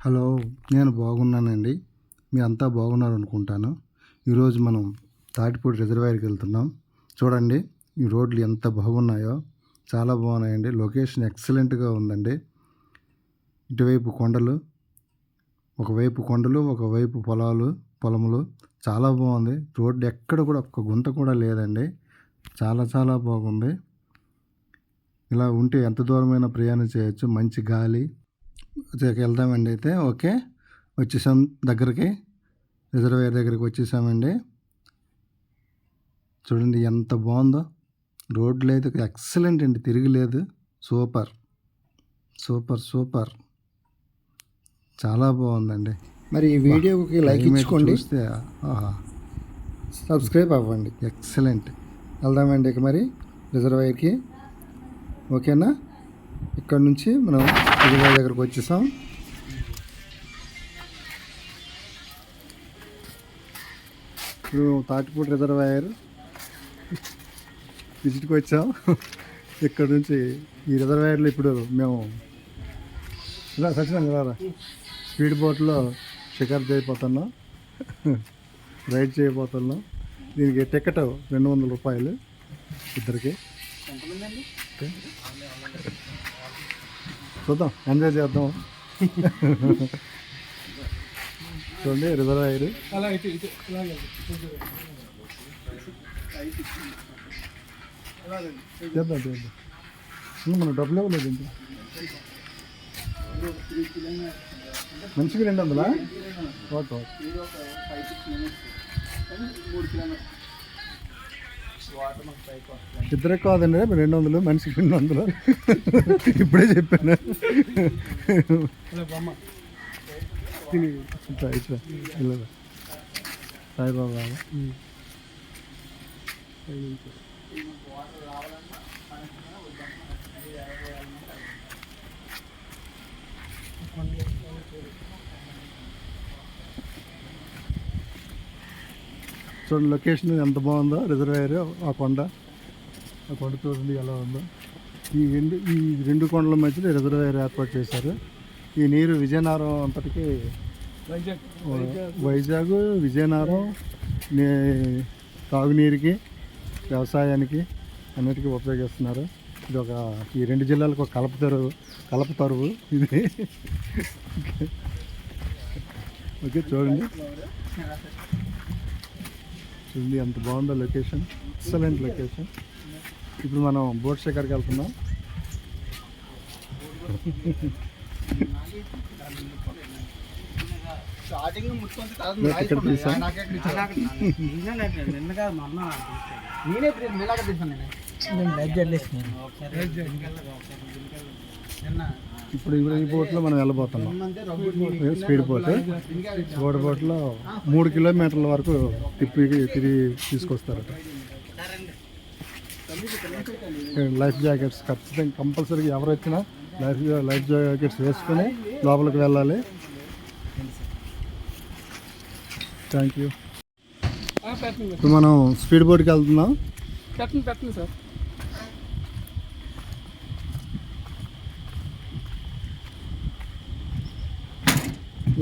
Hello నేను బాగున్నానండి. మీ అంతా బాగున్నారు అనుకుంటాను ఈరోజు మనం తాటిపూడి రిజర్వాయర్కి వెళ్తున్నాం. చూడండి ఈ రోడ్లు ఎంత బాగున్నాయో. చాలా బాగున్నాయండి. లొకేషన్ ఎక్సలెంట్గా ఉందండి. ఇటువైపు కొండలు ఒకవైపు కొండలు ఒకవైపు పొలాలు పొలములు. చాలా బాగుంది. రోడ్డు ఎక్కడ కూడా ఒక్క గుంత కూడా లేదండి. చాలా చాలా బాగుంది. ఇలా ఉంటే ఎంత దూరమైనా ప్రయాణం చేయొచ్చు. మంచి గాలి వెళ్దామండి అయితే. ఓకే. వచ్చేసాం దగ్గరికి. రిజర్వేయర్ దగ్గరికి వచ్చేసామండి. చూడండి ఎంత బాగుందో. రోడ్లు అయితే ఎక్సలెంట్ అండి. తిరగలేదు సూపర్. Super super. చాలా బాగుందండి. మరి ఈ వీడియోకి లైక్ ఇచ్చుకోండి. చూస్తే ఆహా. సబ్స్క్రైబ్ అవ్వండి. ఎక్సలెంట్. వెళ్దామండి ఇక మరి రిజర్వాయర్కి. ఓకేనా? ఇక్కడ నుంచి మనం రిజర్వాయర్ దగ్గరకు వచ్చేసాం. ఇప్పుడు తాటిపూడి రిజర్వాయర్ విజిట్కి వచ్చాం. ఇక్కడ నుంచి ఈ రిజర్వాయర్లో ఇప్పుడు మేము ఇలా సచిన్ రారా స్పీడ్ బోట్లో షికార్ చేయబోతున్నాం. రైడ్ చేయబోతున్నాం. దీనికి టికెట్ రెండు వందల రూపాయలు ఇద్దరికి. ఓకే. చూద్దాం. ఎంజాయ్ చేద్దాం. చూడండి రిజర్వాయర్ చేద్దాం చేద్దాం. మన డబ్బులు ఇవ్వలేదు ఇంకా మనిషికి రెండు వందలా? Okay okay. ఇద్దరే కాదండి రెండు వందలు మనిషికి రెండు వందలు. ఇప్పుడే చెప్పాను. ఇట్లా ఇట్లా సాయిబాబా చూడండి లొకేషన్ ఎంత బాగుందో రిజర్వాయర్ ఆ కొండ. ఆ కొండ చూడండి ఎలా ఉందో. ఈ రెండు ఈ రెండు కొండల మధ్యలో రిజర్వాయర్ ఏర్పాటు చేశారు. ఈ నీరు విజయనగరం అంతటికి వైజాగ్. విజయనగరం నే- తాగునీరుకి వ్యవసాయానికి అన్నిటికీ ఉపయోగిస్తున్నారు. ఇది ఒక ఈ రెండు జిల్లాలకు ఒక కలప తరువు కలప తరువు ఇది. ఓకే చూడండి. చూడండి ఎంత బాగుందో లొకేషన్ ఎక్సలెంట్ లొకేషన్ ఇప్పుడు మనం బోట్ షికార్కి వెళ్తున్నాం. నేనే నేను ఇప్పుడు ఇప్పుడు ఈ బోట్లో మనం వెళ్ళబోతున్నాం. Speed boat. బోట్ బోట్లో మూడు కిలోమీటర్ల వరకు తిప్పి తిరిగి తీసుకొస్తారట. లైఫ్ జాకెట్స్ ఖచ్చితంగా కంపల్సరీగా ఎవరు వచ్చినా లైఫ్ లైఫ్ జాకెట్స్ వేసుకొని లోపలికి వెళ్ళాలి. థ్యాంక్ యూ ఇప్పుడు మనం స్పీడ్ బోట్కి వెళ్తున్నాం. పెట్టండి పెట్టండి సార్.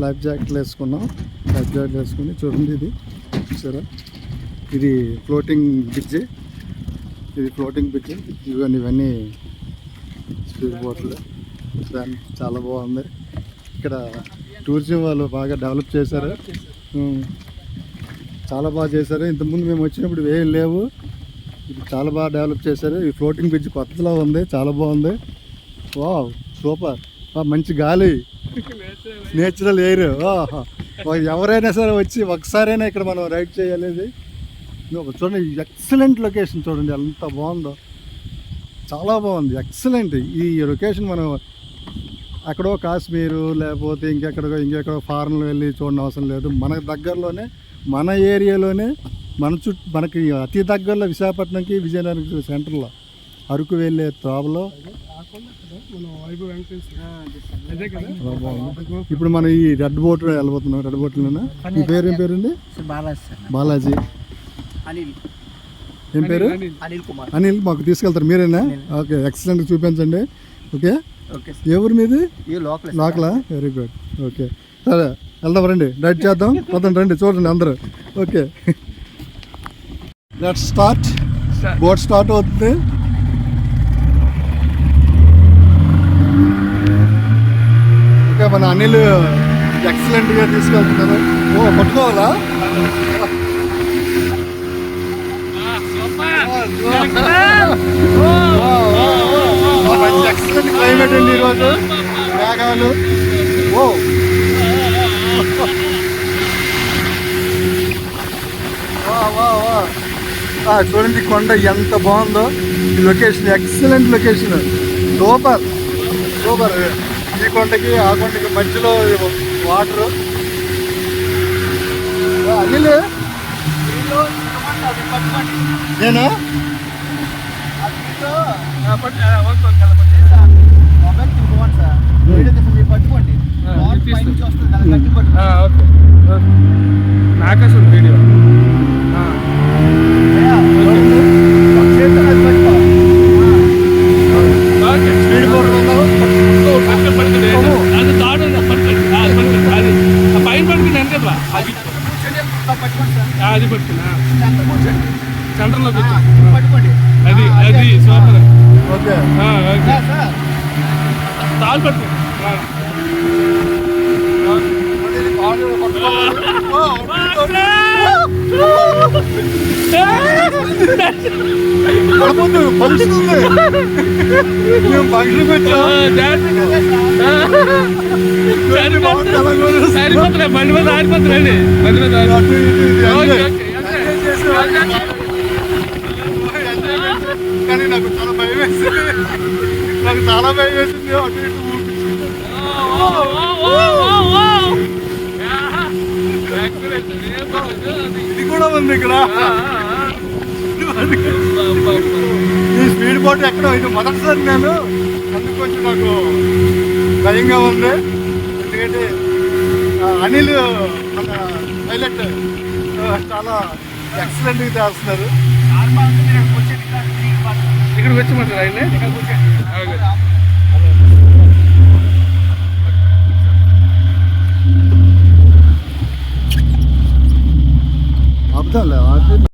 లైఫ్ జాకెట్లు వేసుకున్నాం. లైఫ్ జాకెట్ వేసుకుని చూడండి ఇది. సరే ఇది ఫ్లోటింగ్ బ్రిడ్జ్. ఇది ఫ్లోటింగ్ బ్రిడ్జ్. ఇవన్నీ ఇవన్నీ స్పీడ్ బోట్లు. చాలా బాగుంది. ఇక్కడ టూరిజం వాళ్ళు బాగా డెవలప్ చేశారు. చాలా బాగా చేశారు. ఇంతకుముందు మేము వచ్చినప్పుడు ఏం లేవు. ఇప్పుడు చాలా బాగా డెవలప్ చేశారు. ఈ ఫ్లోటింగ్ బ్రిడ్జ్ కొత్తలో ఉంది. చాలా బాగుంది. Wow super. మంచి గాలి. Natural air. ఎవరైనా సరే వచ్చి ఒకసారైనా ఇక్కడ మనం రైడ్ చేయలేదు ఒక చూడండి ఎక్సలెంట్ లొకేషన్ చూడండి ఎంత బాగుందో. చాలా బాగుంది ఎక్సలెంట్. ఈ లొకేషన్ మనం ఎక్కడో కాశ్మీరు లేకపోతే ఇంకెక్కడికో ఇంకెక్కడో ఫారెన్లో వెళ్ళి చూడడం అవసరం లేదు. మన దగ్గరలోనే మన ఏరియాలోనే మన చుట్టూ మనకి అతి దగ్గరలో విశాఖపట్నంకి విజయనగరం సెంటర్లో అరకు వెళ్ళే త్రోవలో ఇప్పుడు మనం ఈ రెడ్ బోట్ వెళ్ళబోతున్నాం. రెడ్ బోట్లోనే మీ పేరు ఏం పేరండి? బాలాజీ అనిల్. ఏం పేరు? అనిల్. కుమార్. అనిల్ మాకు తీసుకెళ్తారు. మీరేనా? ఓకే ఎక్సలెంట్ చూపించండి. ఓకే? ఓకే ఏ ఊరు మీది? ఈ లోకల్ లోకలా? Very good okay. సరే వెళ్దాం రండి. డైట్ చేద్దాం. పదండి రండి. చూడండి అందరూ. Okay. Let start boat start అవుతుంది. మన అనిల్ ఎక్సలెంట్గా తీసుకెళ్తున్నారు ఓ పట్టుకోవాలా ఎక్సలెంట్ క్లైమేట్ అండి ఈరోజు మేఘాలు ఓ వా, వా, వా. ఆ, చూడండి కొండ ఎంత బాగుందో ఈ location excellent location super super కొండకి ఆ కొండకి మధ్యలో వాటర్ అనిల్. నేనా? నాకేసి వీడియో. ఓకే స్పీడ్ బోర్డు పడుతుంది అది తాడు పడుతుంది అది పడుతుంది అది ఆ పైన పడుతుంది ఎంత కదా అది ఆ, అది పడుతుందా సెంటర్లో కూర్చో పట్టుకోండి అది అది సూపర్ ఓకే ఆ, ఓకే తాడు పడుతుంది ఆ. పడిపోతుంది ఫంక్షన్ ఉంది మేము ఫంక్షన్కి ఆ, వచ్చాం జాగ్రత్త. ఆ. సరిపోతుంది సరిపోతుంది బండి మీద ఆడిపోతుంది బండి మీద ఆడిపోతుంది. అటు ఇటు ఇది okay, enjoy. Okay, enjoy. Enjoy చేసాం. ఎంజాయ్ కానీ నాకు చాలా భయం వేస్తుంది నాకు చాలా భయం వేసింది అటు ఇటు. ఇది కూడా ఉంది ఇక్కడ. ఈ స్పీడ్ బోట్ ఎక్కడ ఇది మొదటిసారి నేను అందుకు కొంచెం నాకు భయంగా ఉంది. ఎందుకంటే అనిల్ మన పైలట్ చాలా ఎక్సలెంట్గా చేస్తున్నారు. ఇక్కడికి వచ్చి మాట్లాడు Ona. Abdallah abi.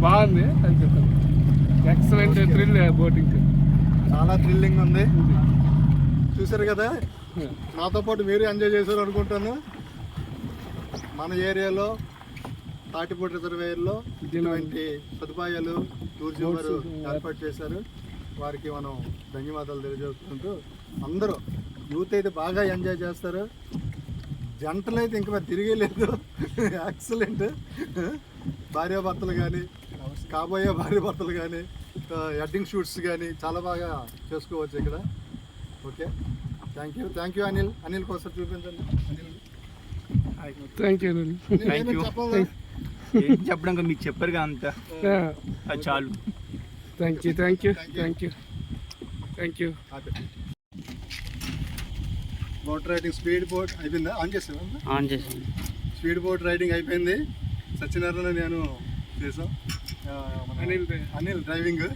బాగుంది అని చెప్పాను ఎక్సలెంట్ థ్రిల్ బోటింగ్ చాలా థ్రిల్లింగ్ ఉంది. చూసారు కదా? నాతో పాటు మీరు ఎంజాయ్ చేశారు అనుకుంటాను. మన ఏరియాలో తాటిపూడి రిజర్వేయర్లో ఇటువంటి సదుపాయాలు టూరిజం వారు ఏర్పాటు చేశారు. వారికి మనం ధన్యవాదాలు తెలియజేసుకుంటూ అందరూ యూత్ అయితే బాగా ఎంజాయ్ చేస్తారు. జంటలు అయితే ఇంకా తిరిగే లేదు. ఎక్సలెంట్ భార్యాభర్తలు కానీ కాబోయే భార్యాభర్తలు కానీ ఎడ్డింగ్ షూట్స్ కానీ చాలా బాగా చేసుకోవచ్చు ఇక్కడ. Okay thank you thank you Anil Anil కోసం చూపించండి. Anil thank you Anil, Thank ఏమీ you. చెప్పాలా? ఏం చెప్పడం ఇంకా మీకు చెప్పారుగా అంత. అది చాలు. Thank you thank you thank you thank you. Boat riding speed boat అయిపోయిందా? ఆన్ చేసావా ఆన్ చేసాను స్పీడ్ బోట్ రైడింగ్ అయిపోయింది. సత్యనారాయణ నేను చేసాం Anil Anil driving.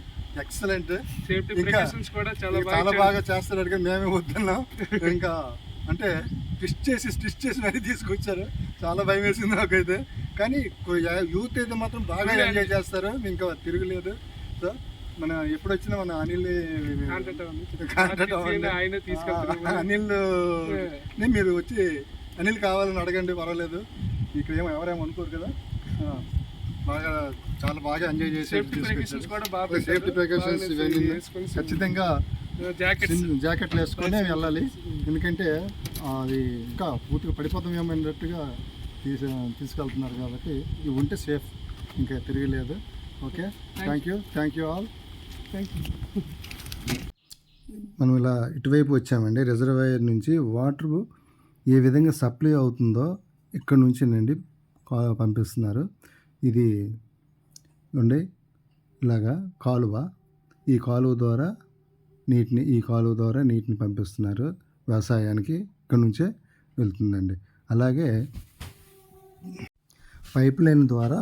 Excellent safety ఇంకా ప్రికాషన్స్ కూడా చాలా బాగా కానీ మేమే వద్దన్నాం. ఇంకా అంటే ట్విస్ట్ చేసి ట్విస్ట్ చేసి మరీ తీసుకొచ్చారు. చాలా భయం వేసింది నాకైతే. కానీ యూత్ అయితే మాత్రం బాగా ఎంజాయ్ చేస్తారు. ఇంకా తిరగలేదు. సో మన ఎప్పుడు వచ్చినా మన అనిల్ అనిల్ మీరు వచ్చి అనిల్ కావాలని అడగండి పర్వాలేదు. ఇక్కడ ఏమో ఎవరేమో అనుకోరు కదా. బాగా చాలా బాగా ఎంజాయ్ చేసి సేఫ్టీ ప్రికాషన్స్ ఇవన్నీ. ఖచ్చితంగా జాకెట్లు వేసుకొని వెళ్ళాలి. ఎందుకంటే అది ఇంకా పూర్తిగా పడిపోతామేమో అన్నట్టుగా తీసి తీసుకెళ్తున్నారు కాబట్టి ఇవి ఉంటే సేఫ్ ఇంకా తిరగలేదు. Okay? Thank you thank you all మనం ఇలా ఇటువైపు వచ్చామండి. రిజర్వాయర్ నుంచి వాటర్ ఏ విధంగా సప్లై అవుతుందో ఇక్కడ నుంచేనండి పంపిస్తున్నారు. ఇది ఉండే ఇలాగా కాలువ. ఈ కాలువ ద్వారా నీటిని ఈ కాలువ ద్వారా నీటిని పంపిస్తున్నారు. వ్యవసాయానికి ఇక్కడ నుంచే వెళ్తుందండి. అలాగే పైప్ లైన్ ద్వారా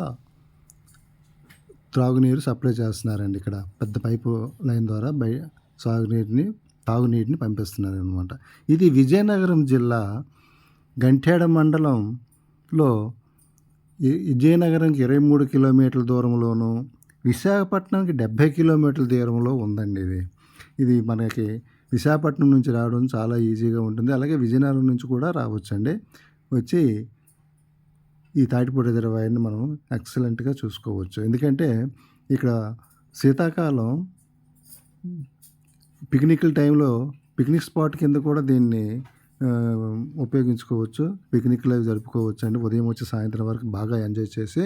త్రాగునీరు సప్లై చేస్తున్నారండి ఇక్కడ. పెద్ద పైపు లైన్ ద్వారా బై సాగునీటిని తాగునీటిని పంపిస్తున్నారు అనమాట ఇది విజయనగరం జిల్లా గంట్యాడ మండలంలో విజయనగరంకి ఇరవై మూడు కిలోమీటర్ల దూరంలోను విశాఖపట్నంకి డెబ్భై కిలోమీటర్ల దూరంలో ఉందండి ఇది. ఇది మనకి విశాఖపట్నం నుంచి రావడం చాలా ఈజీగా ఉంటుంది. అలాగే విజయనగరం నుంచి కూడా రావచ్చండి. వచ్చి ఈ తాటిపూడి రిజర్వాయర్ని మనం ఎక్సలెంట్గా చూసుకోవచ్చు. ఎందుకంటే ఇక్కడ శీతాకాలం పిక్నిక్ల టైంలో పిక్నిక్ స్పాట్ కింద కూడా దీన్ని ఉపయోగించుకోవచ్చు. పిక్నిక్లు అవి జరుపుకోవచ్చు అండి. ఉదయం వచ్చి సాయంత్రం వరకు బాగా ఎంజాయ్ చేసి